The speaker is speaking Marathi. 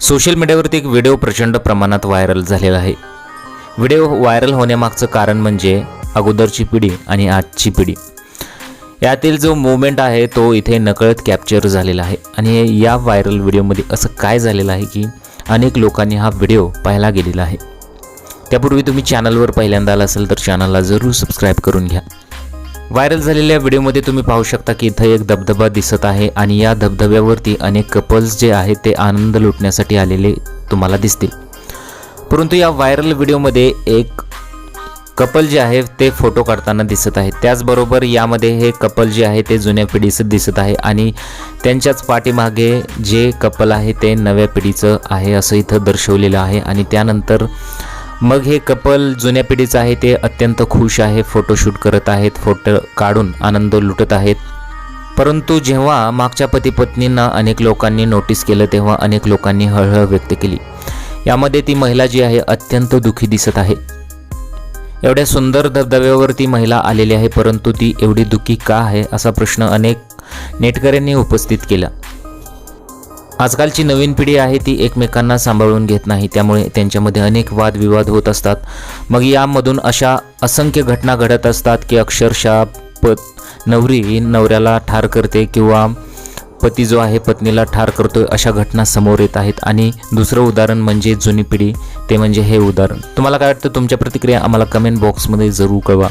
सोशल मीडियावरती एक व्हिडिओ प्रचंड प्रमाणात व्हायरल झालेला आहे. व्हिडिओ व्हायरल होण्यामागचं कारण म्हणजे अगोदरची पिढी आणि आजची पिढी. यातील जो मोमेंट आहे तो इथे नकळत कॅप्चर झालेला आहे. आणि या व्हायरल व्हिडिओमध्ये असं काय झालेलं आहे की अनेक लोकांनी हा व्हिडिओ पाहायला गेलेला आहे. त्यापूर्वी तुम्ही चॅनलवर पहिल्यांदा आला असेल तर चॅनलला जरूर सबस्क्राईब करून घ्या. व्हायरल झालेल्या व्हिडिओमध्ये तुम्ही पाहू शकता की इथं एक धबधबा दिसत आहे आणि या धबधब्यावरती अनेक कपल्स जे आहेत ते आनंद लुटण्यासाठी आलेले तुम्हाला दिसतील. परंतु या व्हायरल व्हिडिओमध्ये एक कपल जे आहे ते फोटो काढताना दिसत आहे. त्याचबरोबर यामध्ये हे कपल जे आहे ते जुन्या पिढीचं दिसत आहे आणि त्यांच्याच पाठीमागे जे कपल आहे ते नव्या पिढीचं आहे असं इथं दर्शवलेलं आहे आणि त्यानंतर मग हे कपल जुन्या पिढीचं आहे ते अत्यंत खुश आहे फोटोशूट करत आहेत फोटो काढून आनंद लुटत आहेत. परंतु जेव्हा मागच्या पती पत्नींना अनेक लोकांनी नोटीस केलं तेव्हा अनेक लोकांनी हळहळ व्यक्त केली. यामध्ये ती महिला जी आहे अत्यंत दुःखी दिसत आहे. एवढ्या सुंदर धबधब्यावर ती महिला आलेली आहे परंतु ती एवढी दुःखी का आहे असा प्रश्न अनेक नेटकऱ्यांनी उपस्थित केला. आजकालची नवीन पिढी आहे ती एकमेकांना सांभाळून घेत नाही. त्यामुळे त्यांच्यामध्ये अनेक वादविवाद होत असतात. मग यामधून अशा असंख्य घटना घडत असतात की अक्षरशः पत नवरी नवऱ्याला ठार करते किंवा पती जो आहे पत्नीला ठार करतो अशा घटना समोर येत आहेत. आणि दुसरं उदाहरण म्हणजे जुनी पिढी ते म्हणजे हे उदाहरण. तुम्हाला काय वाटतं? तुमच्या प्रतिक्रिया आम्हाला कमेंट बॉक्समध्ये जरूर कळवा.